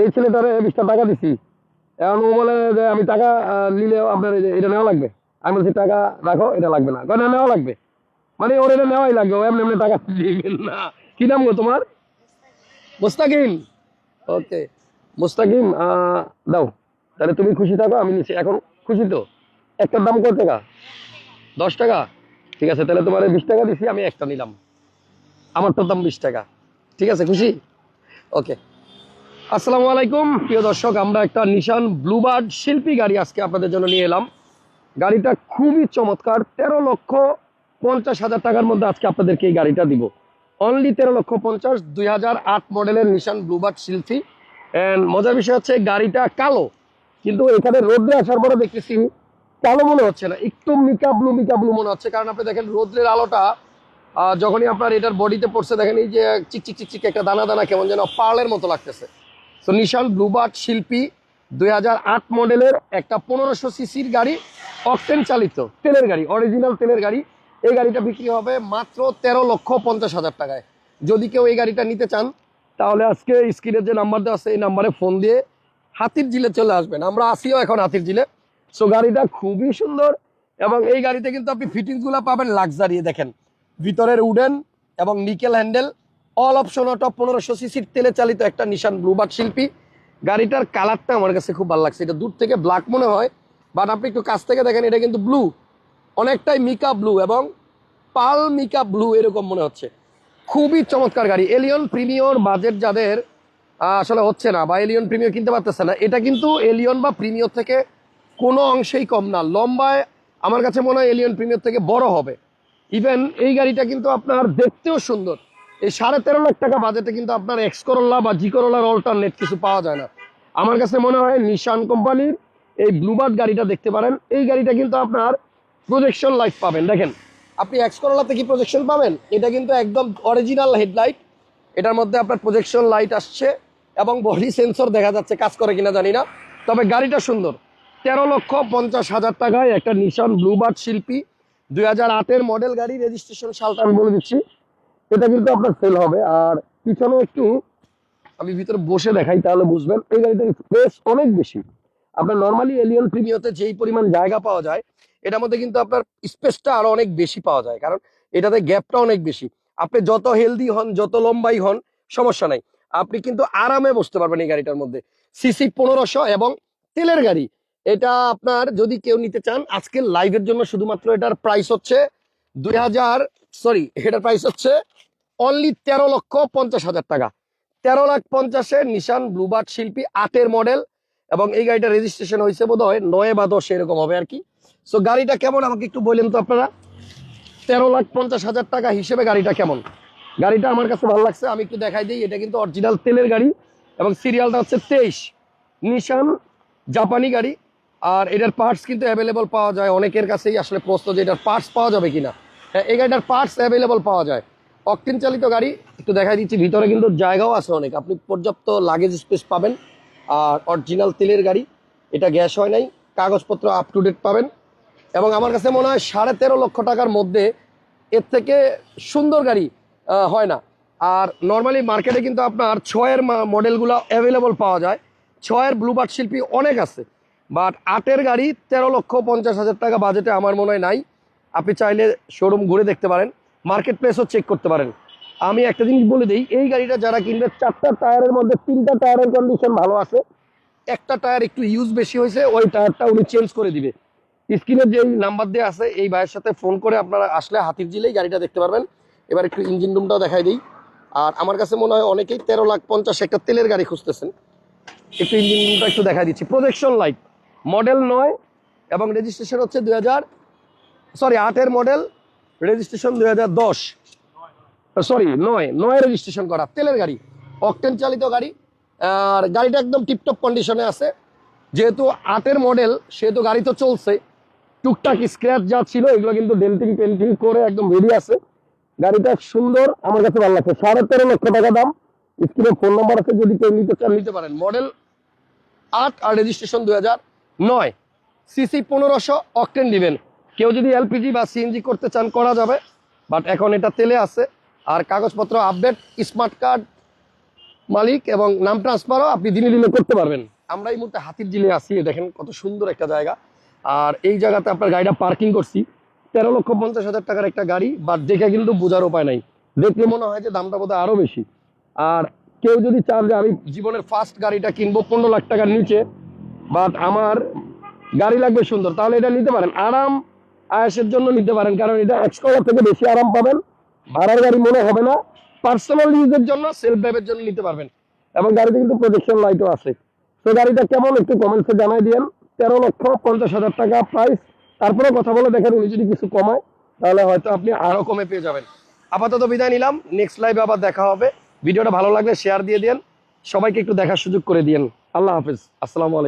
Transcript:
এই ছেলেটারে বিশটা টাকা দিছি। এখন ও বলে যে, আমি টাকা নিলে আপনার এটা নেওয়া লাগবে। আমি বলছি, টাকা রাখো, এটা লাগবে না। না, নেওয়া লাগবে। মানে ওর এটা নেওয়াই লাগবে এমনি এমনি টাকা দিবেন না। কি নাম গো তোমার? মুস্তাকিম। ওকে মুস্তাকিম দাও। তাহলে তুমি খুশি থাকো, আমি নিচ্ছি এখন খুশি তো। একটার দাম কত টাকা? দশ টাকা? ঠিক আছে, তাহলে তোমার বিশ টাকা দিছি, আমি একটা নিলাম। আমার আমারটার দাম বিশ টাকা। ঠিক আছে, খুশি? ওকে আসসালামু আলাইকুম। প্রিয় দর্শক, আমরা একটা নিশান ব্লুবার্ড শিল্পী গাড়ি আজকে আপনাদের জন্য নিয়ে এলাম। গাড়িটা খুবই চমৎকার। তেরো লক্ষ পঞ্চাশ হাজার টাকার মধ্যে আজকে আপনাদেরকে এই গাড়িটা দিব। অনলি তেরো লক্ষ পঞ্চাশ, দুই মডেলের নিশান ব্লুবার্ড শিল্পী। অ্যান্ড মজার বিষয় হচ্ছে, গাড়িটা কালো। কিন্তু এখানে রোদ্রে আসার পরে দেখতেছি কালো মনে হচ্ছে না। একটু মিকা ব্লু মিকা ব্লু মনে হচ্ছে। কারণ আপনি দেখেন, রোদ্রের আলোটা যখনই আপনার এটার বডিতে পড়ছে, দেখেন এই যে চিক চিক চিক চিক একটা দানা দানা কেমন যেন পার্লের মতো লাগতেছে। তো নিশান ব্লুবার্ড শিল্পী দুই মডেলের একটা পনেরোশো সিসির গাড়ি অকটেন চালিত। তেলের গাড়ি অরিজিনাল তেলের গাড়ি। এই গাড়িটা বিক্রি হবে মাত্র তেরো লক্ষ পঞ্চাশ হাজার টাকায়। যদি কেউ এই গাড়িটা নিতে চান, তাহলে আজকে স্ক্রিনের যে নাম্বার দেওয়া আছে, এই নাম্বারে ফোন দিয়ে হাতির জিলে চলে আসবেন। আমরা আসিও এখন হাতির জিলে সো গাড়িটা খুবই সুন্দর এবং এই গাড়িতে কিন্তু আপনি ফিটিংসগুলো পাবেন লাক্সারি দেখেন। ভিতরের উডেন এবং nickel handle all option auto পনেরোশো সিসির তেলে চালিত একটা নিশান ব্লুবার্ড শিল্পী। গাড়িটার কালারটা আমার কাছে খুব ভালো লাগছে। এটা দূর থেকে ব্ল্যাক মনে হয় বাট আপনি একটু কাছ থেকে দেখেন, এটা কিন্তু ব্লু অনেকটাই মিকা ব্লু এবং পাল মিকা ব্লু এরকম মনে হচ্ছে। খুবই চমৎকার গাড়ি। এলিয়ন প্রিমিয়র বাজেট যাদের আসলে হচ্ছে না, বা এলিয়ন প্রিমিয়র কিনতে পারতেছে না, এটা কিন্তু এলিয়ন বা প্রিমিয়র থেকে কোনো অংশেই কম না। লম্বায় আমার কাছে মনে হয় এলিয়ন প্রিমিয়র থেকে বড় হবে। ইভেন এই গাড়িটা কিন্তু আপনার দেখতেও সুন্দর। এই সাড়ে তেরো লাখ টাকা বাজেটে কিন্তু আপনার এক্স করোলা বা জি করোলার অল্টারনেট কিছু পাওয়া যায় না। আমার কাছে মনে হয় নিশান কোম্পানির এই ব্লুবার্ড গাড়িটা দেখতে পারেন। এই গাড়িটা কিন্তু আপনার প্রজেকশন লাইট পাবেন। দেখেন, আপনি এক্স করোলাতে কি প্রজেকশন পাবেন? এটা কিন্তু একদম অরিজিনাল হেডলাইট এটার মধ্যে আপনার প্রজেকশন লাইট আসছে এবং বডি সেন্সর দেখা যাচ্ছে, কাজ করে কিনা জানি না। তবে গাড়িটা সুন্দর। তেরো লক্ষ পঞ্চাশ হাজার টাকায় একটা নিশান ব্লুবার্ড শিল্পী। দুই হাজার আটের মডেল গাড়ি রেজিস্ট্রেশন সালটা আমি বলে দিচ্ছি। এটা কিন্তু আপনার সেল হবে। আর পিছনে একটু আমি ভিতরে বসে দেখাই, তাহলে বুঝবেন। এই গাড়িটার স্পেস অনেক বেশি। আপনার নর্মালি এলিয়ন প্রিমিয়তে যেই পরিমাণ জায়গা পাওয়া যায়, এটার মধ্যে কিন্তু আপনার স্পেসটা আরও অনেক বেশি পাওয়া যায়। কারণ এটাতে গ্যাপটা অনেক বেশি। আপনি যত হেলদি হন, যত লম্বাই হন, সমস্যা নাই। আপনি কিন্তু আরামে বসতে পারবেন এই গাড়িটার মধ্যে। সিসি পনেরোশো এবং তেলের গাড়ি। এটা আপনার যদি কেউ নিতে চান আজকের লাইভের জন্য শুধুমাত্র এটার প্রাইস হচ্ছে দুই হাজার সরি এটার প্রাইস হচ্ছে অনলি তেরো লক্ষ পঞ্চাশ হাজার টাকা। তেরো লাখ পঞ্চাশে নিশান ব্লুবার্ড শিল্পী আটের মডেল এবং এই গাড়িটা রেজিস্ট্রেশন হয়েছে বোধ হয় নয় বা দশ, এরকম হবে আর কি সো গাড়িটা কেমন আমাকে একটু বললেন তো আপনারা? তেরো লাখ পঞ্চাশ হাজার টাকা হিসেবে গাড়িটা কেমন? গাড়িটা আমার কাছে ভালো লাগছে, আমি একটু দেখাই দিই। এটা কিন্তু অরিজিনাল তেলের গাড়ি এবং সিরিয়ালটা হচ্ছে তেইশ। নিশান জাপানি গাড়ি। আর এটার পার্টস কিন্তু অ্যাভেলেবল পাওয়া যায়, অনেকের কাছেই আসলে প্রশ্ন যে এটার পার্টস পাওয়া যাবে কিনা। এই গাড়িটার পার্টস অ্যাভেলেবল পাওয়া যায়। অকটিন চালিত গাড়ি, একটু দেখাই দিচ্ছি, ভিতরে কিন্তু জায়গাও আছে অনেক। আপনি পর্যাপ্ত লাগেজ স্পেস পাবেন, আর অরিজিনাল তেলের গাড়ি, এটা গ্যাস হয় নাই, কাগজপত্র আপ টু ডেট পাবেন। এবং আমার কাছে মনে হয় সাড়ে তেরো লক্ষ টাকার মধ্যে এর থেকে সুন্দর গাড়ি হয় না। আর নর্মালি মার্কেটে কিন্তু আপনার ছয়ের মডেলগুলো অ্যাভেলেবল পাওয়া যায়। ছয়ের ব্লুবার্ড শিল্পী অনেক আছে। বাট আটের গাড়ি তেরো লক্ষ পঞ্চাশ হাজার টাকা বাজেটে আমার মনে হয় নাই। আপনি চাইলে শোরুম ঘুরে দেখতে পারেন মার্কেট প্লেসও চেক করতে পারেন। আমি একটা জিনিস বলে দিই, এই গাড়িটা যারা কিনবে, চারটা টায়ারের মধ্যে তিনটা টায়ারের কন্ডিশন ভালো আছে। একটা টায়ার একটু ইউজ বেশি হয়েছে, ওই টায়ারটা উনি চেঞ্জ করে দিবে। স্ক্রিনের যে নাম্বার দিয়ে আছে, এই ভাইয়ের সাথে ফোন করে আপনারা আসলে হাতির জিলেই গাড়িটা দেখতে পারবেন। এবার একটু ইঞ্জিন রুমটাও দেখাই দিই। আর আমার কাছে মনে হয় অনেকেই তেরো লাখ পঞ্চাশ একটা তেলের গাড়ি খুঁজতেছেন। একটু ইঞ্জিন রুমটা একটু দেখাই দিচ্ছি। প্রজেকশন লাইট মডেল নয়, এবং রেজিস্ট্রেশন হচ্ছে দুই হাজার সরি আটের মডেল রেজিস্ট্রেশন দুই হাজার দশ। সরি নয় নয় রেজিস্ট্রেশন করা, তেলের গাড়ি অকটেন চালিত গাড়ি। আর গাড়িটা একদম টিপটপ কন্ডিশনে আছে। যেহেতু আটের মডেল সেহেতু গাড়ি তো চলছে। টুকটাক স্ক্র্যাচ যা ছিল, এগুলো কিন্তু ডেন্টিং পেন্টিং করে একদম রেডি আছে। গাড়িটা সুন্দর, আমার কাছে ভালো লাগছে। সাড়ে তেরো লক্ষ টাকা দাম। স্ক্রিনে ফোন নাম্বার আছে, যদি কেউ নিতে চান, নিতে পারেন। মডেল আট আর রেজিস্ট্রেশন দুই হাজার নয়। সিসি পনেরোশো অকটেন দিবেন। কেউ যদি এলপিজি বা সিএনজি করতে চান, করা যাবে। বাট এখন এটা তেলে আছে। আর কাগজপত্র আপডেট স্মার্ট কার্ড মালিক এবং নাম ট্রান্সফারও আপনি দিনে দিনে করতে পারবেন। আমরা এই মুহূর্তে হাতির জিলে আছি দেখেন কত সুন্দর একটা জায়গা। আর এই জায়গাতে আপনার গাড়িটা পার্কিং করছি। তেরো লক্ষ পঞ্চাশ হাজার টাকার একটা গাড়ি বাট দেখে কিন্তু বোঝার উপায় নাই। দেখলে মনে হয় যে দামটা বোধহয় আরও বেশি। আর কেউ যদি চান যে আমি জীবনের ফার্স্ট গাড়িটা কিনবো পনেরো লাখ টাকার নিচে বাট আমার গাড়ি লাগবে সুন্দর, তাহলে এটা নিতে পারেন। আরাম আয়াসের জন্য নিতে পারেন, কারণ এটা এক্সকলার থেকে বেশি আরাম পাবেন। ভাড়ার গাড়ি মনে হবে না পার্সোনাল ইউজের জন্য সেলফ ড্রাইভের জন্য নিতে পারবেন। এবং গাড়িতে কিন্তু প্রজেকশন লাইটও আছে। তো গাড়িটা কেমন, একটু কমেন্টসে জানাই দিয়েন। তেরো লক্ষ পঞ্চাশ হাজার টাকা প্রাইস তারপরে কথা বলে দেখেন উনি যদি কিছু কমায়, তাহলে হয়তো আপনি আরও কমে পেয়ে যাবেন। আপাতত বিদায় নিলাম। নেক্সট লাইভে আবার দেখা হবে। ভিডিওটা ভালো লাগলে শেয়ার দিয়ে দিন সবাইকে একটু দেখার সুযোগ করে দিয়েন। আল্লাহ হাফিজ। আসসালামু আলাইকুম।